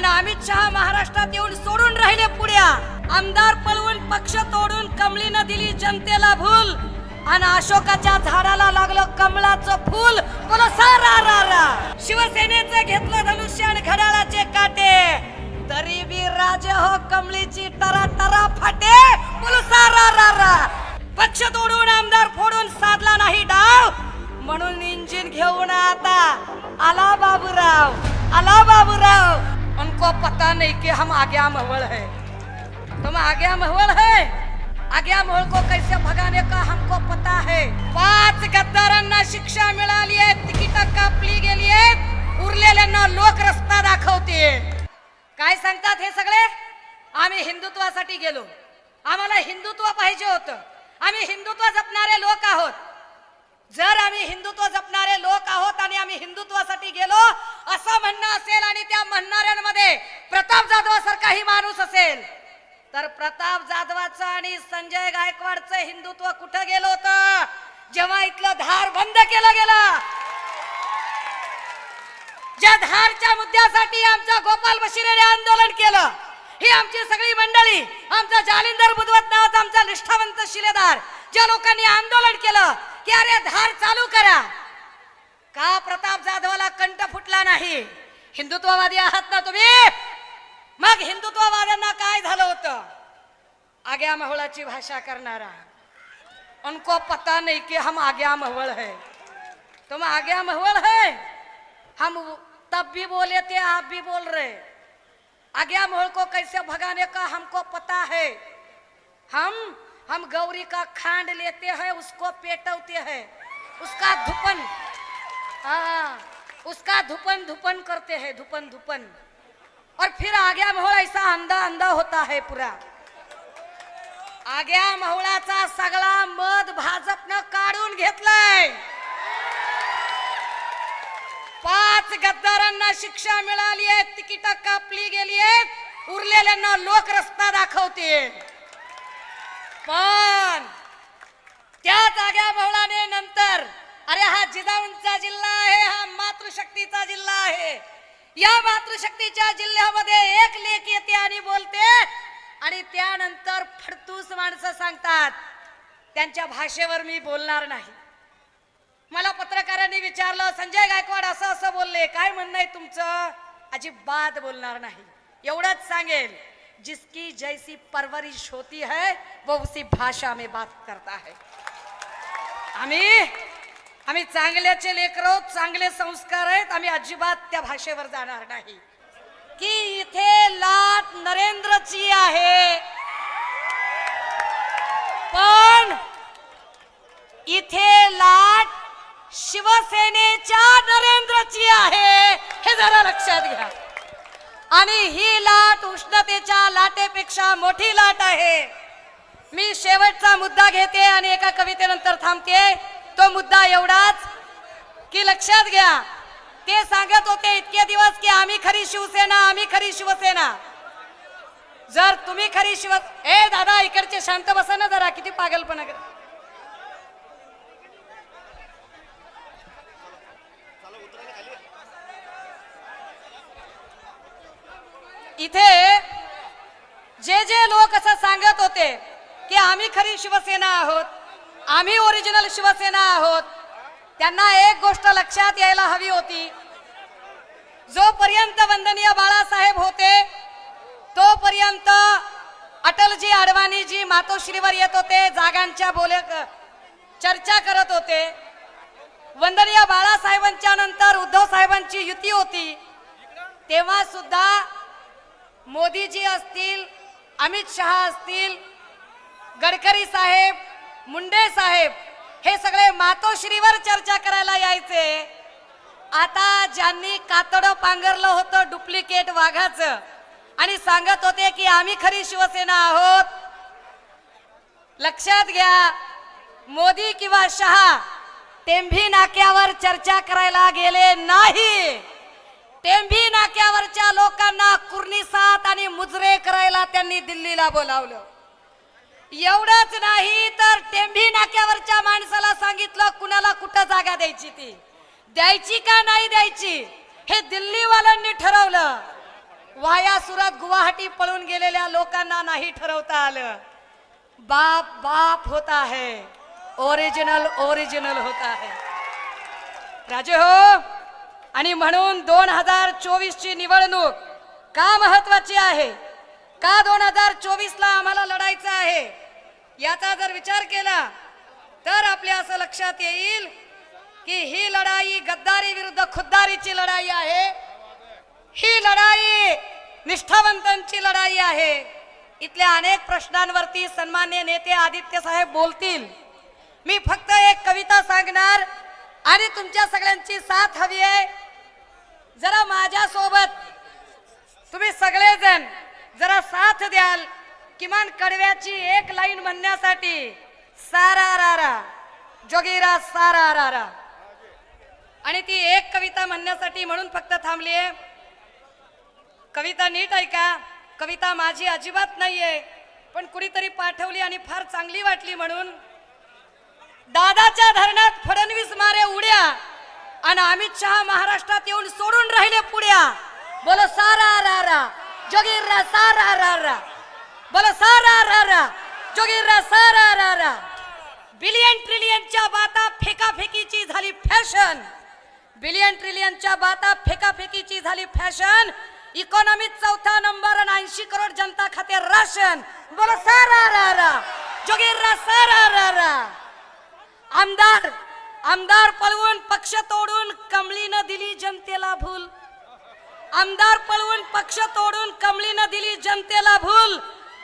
आणि अमित शहा महाराष्ट्रात येऊन सोडून राहिले पुढ्या. आमदार पळवून पक्ष तोडून कमळीनं दिली जनतेला भूल. आणि अशोकाच्या झाडाला लागलं कमळाचं फूल. बोलो सारा रा रा शिवसेनेचं घेतलं धनुष्य आणि घड्याळाचे काटे. तरी बी राजे हो कमळीची तरा तरा फाटे. बोलो सारा रा रा. पक्ष तोडून आमदार फोडून साधला नाही डाव. म्हणून इंजिन घेऊन आता. आला बाबूराव आला बाबूराव. उनको पता नहीं कि हम आज्ञा महवल है। तुम आज्ञा महवल है? आज्ञा महल को कैसे भगाने का हमको पता है? पाच गद्दारांना शिक्षा मिळाली आहे तिकीट कापली गेली आहेत उरलेल्यांना लोक रस्ता दाखवते काय सांगतात हे सगळे? आम्ही हिंदुत्वासाठी गेलो। आम्हाला हिंदुत्व पाहिजे होतं। आम्ही हिंदुत्व जपणारे लोक आहोत। जर आम्ही हिंदुत्व जपणारे लोक आहोत आणि आम्ही हिंदुत्वासाठी गेलो असं म्हणणं असेल आणि त्या म्हणणाऱ्यांमध्ये प्रताप जाधव सारखाही माणूस असेल तर प्रताप जाधवाचं आणि संजय गायकवाडचं हिंदुत्व कुठं गेलं होतं? जेव्हा इथलं धार बंद केलं गेलं. ज्या धारच्या मुद्द्यासाठी आमचा गोपाल बशिरेने आंदोलन केलं ही आमची सगळी मंडळी आमचा जालिंदर बुधवत नावाचा आमचा निष्ठावंत शिलेदार ज्या लोकांनी आंदोलन केलं की अरे धार चालू करा. का प्रताप जाधवाला कंठ फुटला नाही? हिंदुत्ववादी आहात ना तुम्ही? मग हिंदुत्ववाद्यांना काय झालं होतं? आग्या महोळाची भाषा करणारा. उनको पता नहीं कि हम आग्या महवल है. तुम आग्या महवल है? हम तब भी बोले थे आप भी बोल रहे. आग्या महल को कैसे भगाने का हमको पता है? हम हम गौरी का खांड लेते हैं उसको पेटवते हैं। उसका धुपन हाँ उसका धुपन धुपन करते हैं धुपन धुपन। और फिर आग्या महोळ ऐसा अंधा अंधा होता है पूरा। आग्या महोळाचा सगळा मध भाजपनं काढून घेतलाय। पाच गद्दारांना शिक्षा मिळाली आहे तिकीट कापली गेली आहेत उरलेल्यांना लोक रस्ता दाखवते पण त्या जाग्या बहुळाने नंतर अरे हा जिजाऊंचा जिल्हा आहे हा मातृशक्तीचा जिल्हा आहे. या मातृशक्तीच्या जिल्ह्यामध्ये एक लेख येते आणि बोलते आणि त्यानंतर फडतूस माणसं सांगतात त्यांच्या भाषेवर मी बोलणार नाही. मला पत्रकारांनी विचारलं संजय गायकवाड असं असं बोलले काय म्हणणं आहे तुमचं? अजिबात बोलणार नाही. एवढंच सांगेल जिसकी जैसी परवरिश होती है वो उसी भाषा में बात करता है। आम्ही आम्ही चांगल्याचे लेकर चांगले संस्कार आहेत आम्ही अजिबात त्या भाषेवर जाणार नाही. की इथे लाट नरेंद्रची आहे. पण इथे लाट शिवसेनेच्या नरेंद्रची आहे. हे जरा लक्षात घ्या. आणि ही लाट उष्णतेच्या लाटेपेक्षा मोठी लाट आहे. मी शेवटचा मुद्दा घेते आणि एका कवितेनंतर थांबते. तो मुद्दा एवढाच की लक्षात घ्या ते सांगत होते इतके दिवस की आम्ही खरी शिवसेना आम्ही खरी शिवसेना. जर तुम्ही खरी शिव ए दादा इकडचे शांत बसा ना जरा किती पागलपणा इथे जे जे लोक असं सांगत होते की आम्ही खरी शिवसेना आहोत आम्ही ओरिजिनल शिवसेना आहोत त्यांना एक गोष्ट लक्षात यायला हवी होती. जोपर्यंत वंदनीय बाळासाहेब होते तोपर्यंत अटलजी अडवाणीजी मातोश्रीवर येत होते जागांच्या बोल चर्चा करत होते. वंदनीय बाळासाहेबांच्या नंतर उद्धव साहेबांची युती होती. तेव्हा सुद्धा मोदीजी असतील अमित शहा असतील गडकरी साहेब मुंडे साहेब हे सगळे मातोश्रीवर चर्चा करायला यायचे. आता ज्यांनी कातडं पांघरलं होतं डुप्लिकेट वाघाचं आणि सांगत होते की आम्ही खरी शिवसेना आहोत. लक्षात घ्या मोदी किंवा शहा टेंभी नाक्यावर चर्चा करायला गेले नाही. टेंभी नाक्यावरच्या लोकांना कुर्निसात आणि मुजरे करायला त्यांनी दिल्लीला बोलावलं. एवढंच नाही तर टेंभी नाक्यावरच्या माणसाला सांगितलं कुणाला कुठं जागा द्यायची ती? द्यायची का नाही द्यायची? हे दिल्लीवाल्यांनी ठरवलं. वाया सुरात गुवाहाटी पळून गेलेल्या लोकांना नाही ठरवता आलं. बाप बाप होता है. ओरिजिनल ओरिजिनल होता है. राजे हो आणि म्हणून दोन हजार चोवीस ची निवडणूक का महत्वाची आहे? का दोन हजार चोवीस ला आम्हाला लढायचं आहे? याचा जर विचार केला तर आपल्या असं लक्षात येईल की ही लढाई गद्दारी विरुद्ध खुद्दारीची लढाई आहे. ही लढाई निष्ठावंतांची लढाई आहे. इथल्या अनेक प्रश्नांवरती सन्मान्य नेते आदित्य साहेब बोलतील. मी फक्त एक कविता सांगणार आणि तुमच्या सगळ्यांची साथ हवी आहे. जरा माझ्या सोबत तुम्ही सगळेजण जरा साथ द्याल. किमान कडव्याची एक लाईन म्हणण्यासाठी सारा रारा जोगीरा सारा रारा आणि ती एक कविता म्हणण्यासाठी म्हणून फक्त थांबली आहे. कविता नीट ऐका. कविता माझी अजिबात नाहीये पण कुणीतरी पाठवली आणि फार चांगली वाटली म्हणून. दादाच्या धरणात फडणवीस मारे उड्या आणि अमित शहा महाराष्ट्रात येऊन सोडून राहिले पुड्या. बोलो सारा रा रा जोगीर रा सारा रा रा. बोलो सारा रा रा जोगीर रा सारा रा रा. बिलियन ट्रिलियनच्या बाता फेकाफेकीची झाली फॅशन. बिलियन ट्रिलियनच्या बाता फेकाफेकीची झाली फॅशन. इकॉनॉमीत चौथा नंबर आणि ऐंशी करोड जनता खाते राशन. बोलो सारा रा रा जोगीर रा सारा रा रा. आमदार आमदार पळवून पक्ष तोडून कमळीनं दिली जनतेला भूल. आमदार पळवून पक्ष तोडून कमळीनं दिली जनतेला भूल.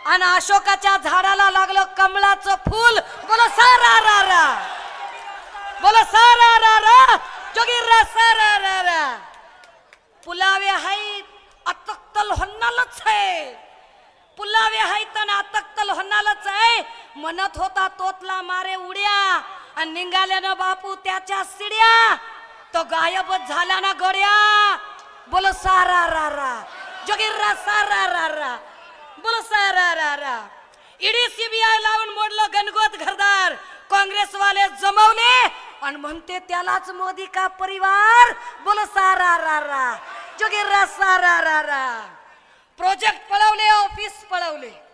आणि अशोकाच्या झाडाला लागलं कमळाचं फूल. बोलो सारा रा रा बोलो सारा रा रा जोगीरा सारा रा रा पुलावे हाय अतक्तल होणारच आहे पुलावे हायत आणि अतक्तल होणारच आहे म्हणत होता तोतला मारे उड्या. आणि निघाल्यानं बापू त्याच्या सिड्या. तो गायबच झाला ना गड्या. बोलो सारा रा रा. जोगिर्रा सारा रा रा. बोलो सारा रा रा. ईडी सीबीआय लावून मोडलं गणगोत घरदार. काँग्रेसवाले जमवले आणि म्हणते त्यालाच मोदी का परिवार? बोलो सारा रा रा. जोगिर्रा सारा रा रा. प्रोजेक्ट पळवले ऑफिस पळवले.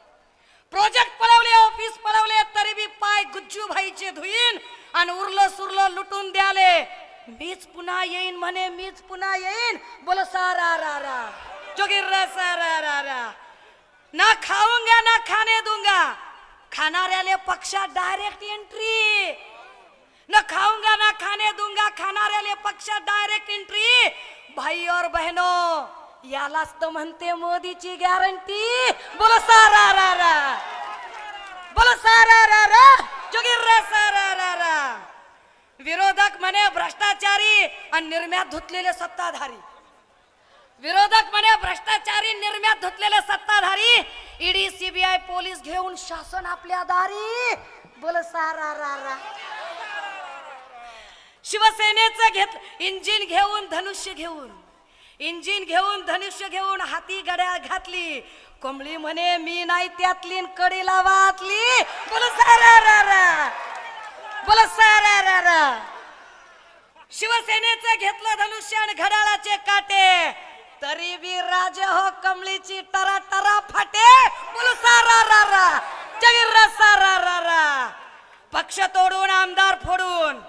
प्रोजेक्ट पळवले ऑफिस पळवले तरी बी पाय गुज्जू भाईचे धुईन आणि उरलं सुरलं लुटून द्याले. मीच पुन्हा येईन म्हणे मीच पुन्हा येईन. बोल सारा रा रा. जोगीरा सारा रा रा. ना खाऊंगा ना खाने दूंगा. खाणाऱ्याले पक्षात डायरेक्ट एंट्री न खाऊंगा ना खाने दूंगा खाणाऱ्याले पक्षात डायरेक्ट एंट्री भाई और बहनों यालाच तर म्हणते मोदीची गॅरंटी. बोलो सारा रा रा. बोलो सारा रा रा. जोगीरा सारा रा रा. विरोधक म्हणे भ्रष्टाचारी आणि निर्म्यात धुतलेले सत्ताधारी. विरोधक म्हणे भ्रष्टाचारी निर्म्यात धुतलेले सत्ताधारी. ईडी सीबीआय पोलीस घेऊन शासन आपल्या दारी. बोल सारा रा रा. शिवसेनेचं घेत इंजिन घेऊन धनुष्य घेऊन. इंजिन घेऊन धनुष्य घेऊन हाती गड्या घातली. कोंबळी म्हणे मी नाही त्यातली कडीला वातली बोल सारा रा रा बोल सारा रा शिवसेनेचं घेतलं धनुष्य आणि घड्याळाचे काटे. तरी बी राज हो कमळीची टरा टरा फाटे. बोल सारा रा रा जगीरा सारा रा रा. पक्ष तोडून आमदार फोडून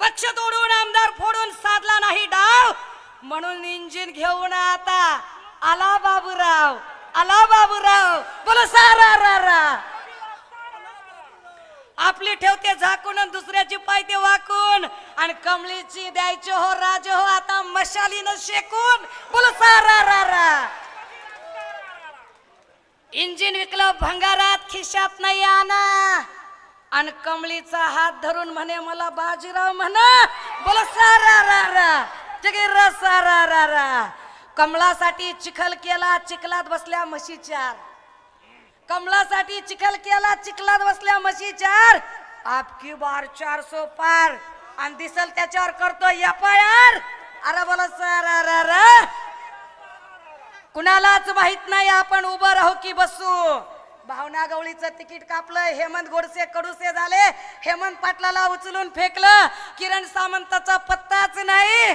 पक्ष तोडून आमदार फोडून साधला नाही डाव. म्हणून इंजिन घेऊन आता आला बाबूराव आला बाबूराव. बोल सारा रा रा. आपली ठेवते झाकून दुसऱ्याची पायते वाकून. आणि कमळीची द्यायची हो राज हो आता मशालीनं शेकून. बोल सारा रा रा. इंजिन विकलं भंगारात खिशात नाही आणा. आणि कमळीचा हात धरून म्हणे मला बाजीराव म्हणा. बोल सारा रा. जगीरा सारा रा रा कमळासाठी चिखल केला चिखलात बसल्या म्हशी चार. कमलासाठी चिखल केला चिखलात बसल्या म्हशी चार. आपकी बार चार सो पार. आणि दिसल त्याच्यावर करतो एफ आय आर अरे बोला सारा रा रा. कुणालाच माहीत नाही आपण उभं राहू की बसू. भावना गवळीचं तिकीट कापलं हेमंत गोडसे कडुसे झाले. हेमंत पाटलाला उचलून फेकलं. किरण सामंताचा पत्ताच नाही.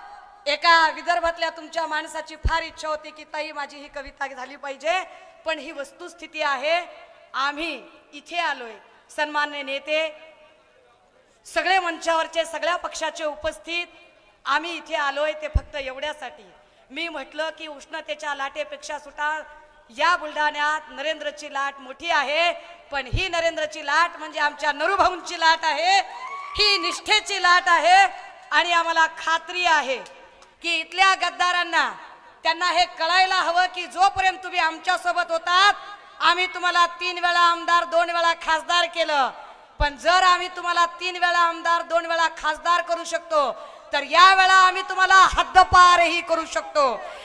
एका विदर्भातल्या तुमच्या माणसाची फार इच्छा होती की ताई माझी ही कविता झाली पाहिजे पण ही वस्तुस्थिती आहे. आम्ही इथे आलोय. सन्मान्य नेते सगळे मंचावरचे सगळ्या पक्षाचे उपस्थित आम्ही इथे आलोय ते फक्त एवढ्यासाठी. मी म्हटलं की उष्णतेच्या लाटेपेक्षा सुद्धा या बुलढाण्यात नरेंद्रची लाट मोठी आहे पण ही नरेंद्रची लाट म्हणजे आमच्या नरुभाऊंची लाट आहे. ही निष्ठेची लाट आहे आणि आम्हाला खात्री आहे. की इथल्या गद्दारांना त्यांना हे कळायला हवं की जोपर्यंत तुम्ही आमच्यासोबत होतात आम्ही तुम्हाला तीन वेळा आमदार दोन वेळा खासदार केलं. पण जर आम्ही तुम्हाला तीन वेळा आमदार दोन वेळा खासदार करू शकतो तर या वेळा आम्ही तुम्हाला हद्दपारही करू शकतो.